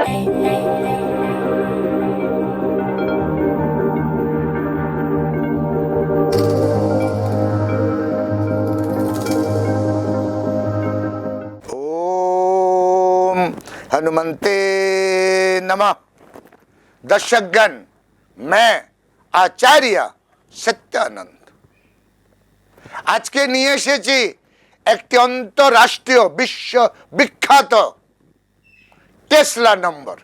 ओम हनुमंते नमः दर्शकगण मैं আচার্য সত্যানন্দ আজকে নিয়ে এসেছি একটি অন্তরাষ্ট্রীয় বিশ্ব বিখ্যাত টেসলা নম্বর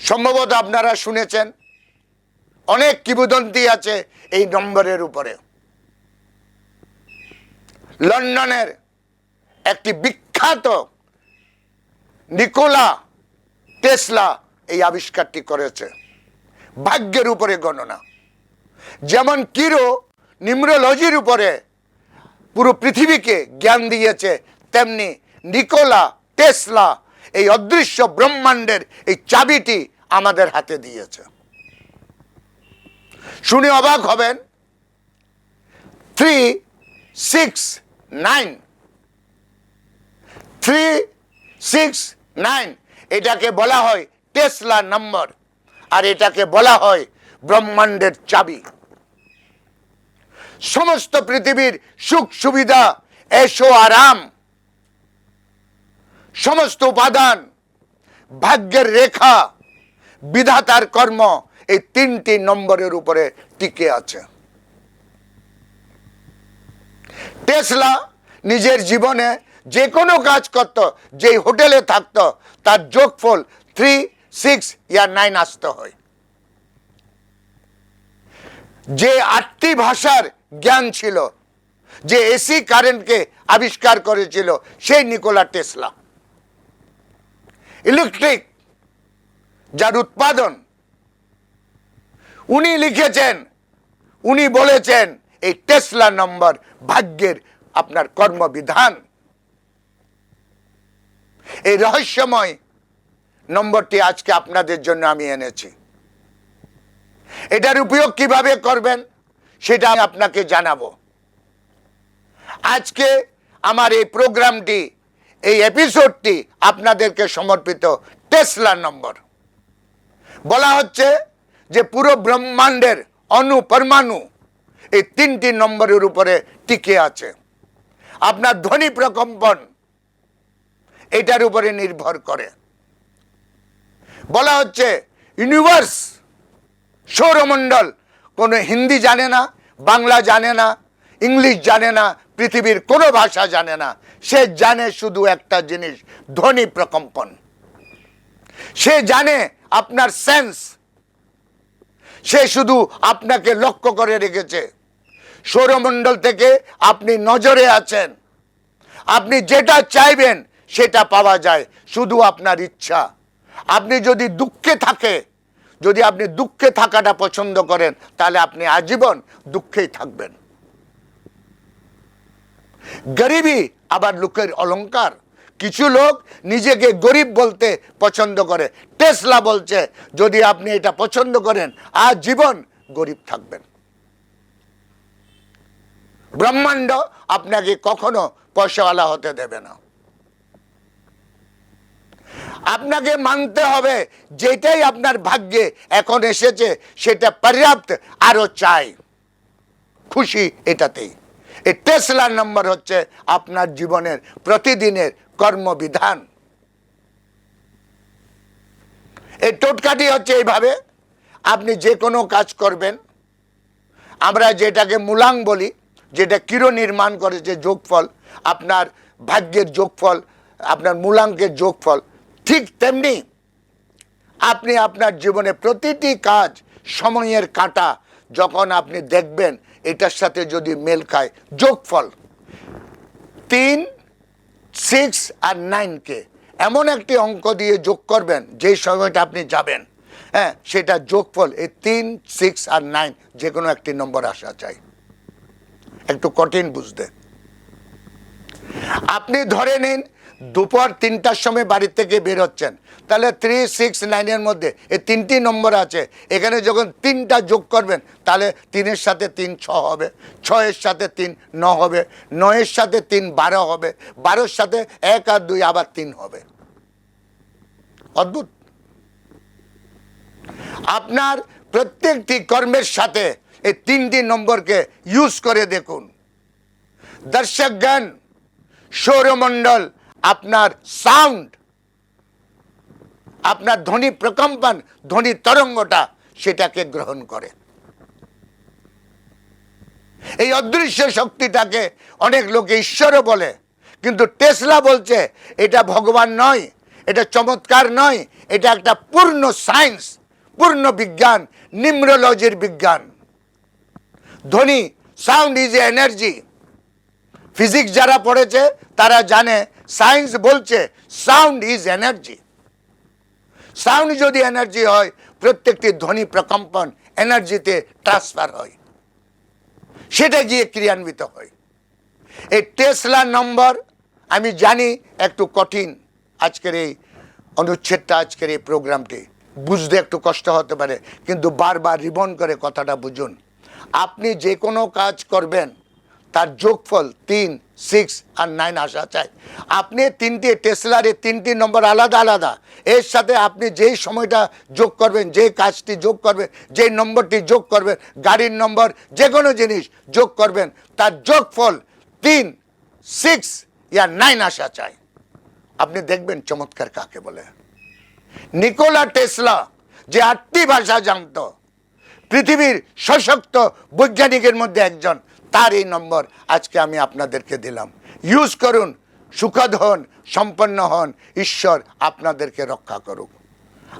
সম্ভবত আপনারা শুনেছেন। অনেক কিংবদন্তি আছে এই নম্বরের উপরে। লন্ডনের একটি বিখ্যাত নিকোলা টেসলা এই আবিষ্কারটি করেছে। ভাগ্যের উপরে গণনা। যেমন কিরো নিউমরোলজির উপরে পুরো পৃথিবীকে জ্ঞান দিয়েছে, তেমনি নিকোলা টেসলা, এই অদৃশ্য ব্রহ্মাণ্ডের এই চাবিটি আমাদের হাতে দিয়েছে। শুনে অবাক হবেন? Three six nine three six nine এটাকে বলা হয় টেসলা নম্বর, আর এটাকে বলা হয় ব্রহ্মাণ্ডের চাবি। সমস্ত পৃথিবীর সুখ সুবিধা এসো আরাম। সমস্ত উপাদান, ভাগ্যের রেখা, বিধাতার কর্ম এই তিনটি নম্বরের উপরে টিকে আছে। টেসলা নিজের জীবনে যে কোনো কাজ করত, যেই হোটেলে থাকত, তার যোগফল থ্রি সিক্স ইয়া নাইন আসতে হয়। যে আটটি ভাষার জ্ঞান ছিল, যে এসি কারেন্টকে আবিষ্কার করেছিল, সেই নিকোলা টেসলা। ইলেকট্রিক, যার উৎপাদন উনি লিখেছেন, উনি বলেছেন, এই টেসলা নম্বর ভাগ্যের আপনার কর্মবিধান। এই রহস্যময় নম্বরটি আজকে আপনাদের জন্য আমি এনেছি। এটার উপয়োগ কীভাবে করবেন, সেটা আমি আপনাকে জানাব। আজকে আমার এই প্রোগ্রামটি এই এপিসোডটি আপনাদেরকে সমর্পিত টেসলা নম্বর। বলা হচ্ছে যে পুরো ব্রহ্মাণ্ডের অণু পরমাণু এই তিনটি নম্বরের উপরে টিকে আছে। আপনার ধ্বনি প্রকম্পন এটার উপরে নির্ভর করে। বলা হচ্ছে, ইউনিভার্স, সৌরমণ্ডল কোনো হিন্দি জানে না, বাংলা জানে না, ইংলিশ জানে না পৃথিবীর কোনো ভাষা জানে না। সে জানে শুধু একটা জিনিস, ধ্বনি প্রকম্পন। সে জানে আপনার সেন্স। সে শুধু আপনাকে লক্ষ্য করে রেখেছে। সৌরমণ্ডল থেকে আপনি নজরে আছেন। আপনি যেটা চাইবেন, সেটা পাওয়া যায়, শুধু আপনার ইচ্ছা। আপনি যদি দুঃখে থাকে, যদি আপনি দুঃখে থাকাটা পছন্দ করেন, তাহলে আপনি আজীবন দুঃখেই থাকবেন। গরিবই আবার লোকের অলংকার। কিছু লোক নিজেকে গরিব বলতে পছন্দ করে। টেসলা বলছে, যদি আপনি এটা পছন্দ করেন আর জীবন গরিব থাকবেন। ব্রহ্মাণ্ড আপনাকে কখনো পয়সাওয়ালা হতে দেবে না। আপনাকে মানতে হবে, যেটাই আপনার ভাগ্যে এখন এসেছে, সেটা পর্যাপ্ত আরও চাই। খুশি এটাতেই। এই টেসলার নম্বর হচ্ছে আপনার জীবনের প্রতিদিনের কর্মবিধান। এই টোটকাটি হচ্ছে এইভাবে, আপনি যে কোনো কাজ করবেন, আমরা যেটাকে মূলাং বলি, যেটা কিরো নির্মাণ করেছে যোগফল, আপনার ভাগ্যের যোগফল, আপনার মূলাঙ্কের যোগফল, ঠিক তেমনি আপনি আপনার জীবনে প্রতিটি কাজ সময়ের কাঁটা যখন আপনি দেখবেন এটার সাথে যদি মেল খায়, যোগফল তিন সিক্স আর নাইনকে এমন একটি অঙ্ক দিয়ে যোগ করবেন যেই সময়টা আপনি যাবেন। হ্যাঁ সেটা যোগফল, এই তিন সিক্স আর নাইন যে কোনো একটি নম্বর আসা চাই। একটু কঠিন বুঝতে। আপনি ধরে নিন দুপুর তিনটার সময় বাড়ি থেকে বের হচ্ছেন। তাহলে থ্রি সিক্স নাইনের মধ্যে এই তিনটি নম্বর আছে। এখানে যখন তিনটা যোগ করবেন, তাহলে তিনের সাথে তিন ছ হবে, ছয়ের সাথে তিন ন হবে, নয়ের সাথে তিন বারো হবে, বারোর সাথে এক আর দুই আবার তিন হবে। অদ্ভুত। আপনার প্রত্যেকটি কর্মের সাথে এই তিনটি নম্বরকে ইউজ করে দেখুন। দর্শকগণ সৌরমণ্ডল আপনার সাউন্ড আপনার ধ্বনি প্রকম্পন, ধ্বনি তরঙ্গটা সেটাকে গ্রহণ করে। এই অদৃশ্য শক্তিটাকে অনেক লোকে ঈশ্বরও বলে, কিন্তু টেসলা বলছে, এটা ভগবান নয়, এটা চমৎকার নয়, এটা একটা পূর্ণ সায়েন্স পূর্ণ বিজ্ঞান নিম্রোলজির বিজ্ঞান। ধ্বনি sound is a energy physics যারা পড়েছে, তারা জানে সায়েন্স বলছে সাউন্ড ইজ এনার্জি সাউন্ড যদি এনার্জি হয়, প্রত্যেকটি ধ্বনি প্রকম্পন এনার্জিতে ট্রান্সফার হয়। সেটা গিয়ে ক্রিয়ান্বিত হয়। এই টেসলা নম্বর আমি জানি, একটু কঠিন আজকের এই অনুচ্ছেদটা, আজকের এই প্রোগ্রামটি। বুঝতে একটু কষ্ট হতে পারে, কিন্তু বারবার রিবন করে কথাটা বুঝুন। আপনি যে কোনো কাজ করবেন তার যোগফল তিন সিক্স আর নাইন আসা চাই। আপনি তিনটি টেসলার এই তিনটি নম্বর আলাদা আলাদা। এর সাথে আপনি যেই সময়টা যোগ করবেন, যে কাজটি যোগ করবেন যেই নম্বরটি যোগ করবেন, গাড়ির নম্বর যে কোনো জিনিস যোগ করবেন, তার যোগফল তিন সিক্স ইয়া নাইন আসা চাই। আপনি দেখবেন চমৎকার কাকে বলে। নিকোলা টেসলা যে আটটি ভাষা জানতো পৃথিবীর সশক্ত বৈজ্ঞানিকের মধ্যে একজন। তার এই নম্বর আজকে আমি আপনাদেরকে দিলাম। ইউজ করুন, সুখদ হন, সম্পন্ন হন, ঈশ্বর আপনাদেরকে রক্ষা করুক।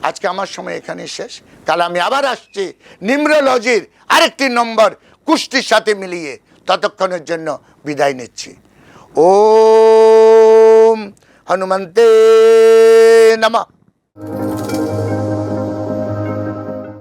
আজকে আমার সময় এখানে শেষ। কাল আমি আবার আসছি নিম্রোলজির আরেকটি নম্বর কুষ্টির সাথে মিলিয়ে। ততক্ষণের জন্য বিদায় নিচ্ছি। ওম হনুমন্তে নমঃ।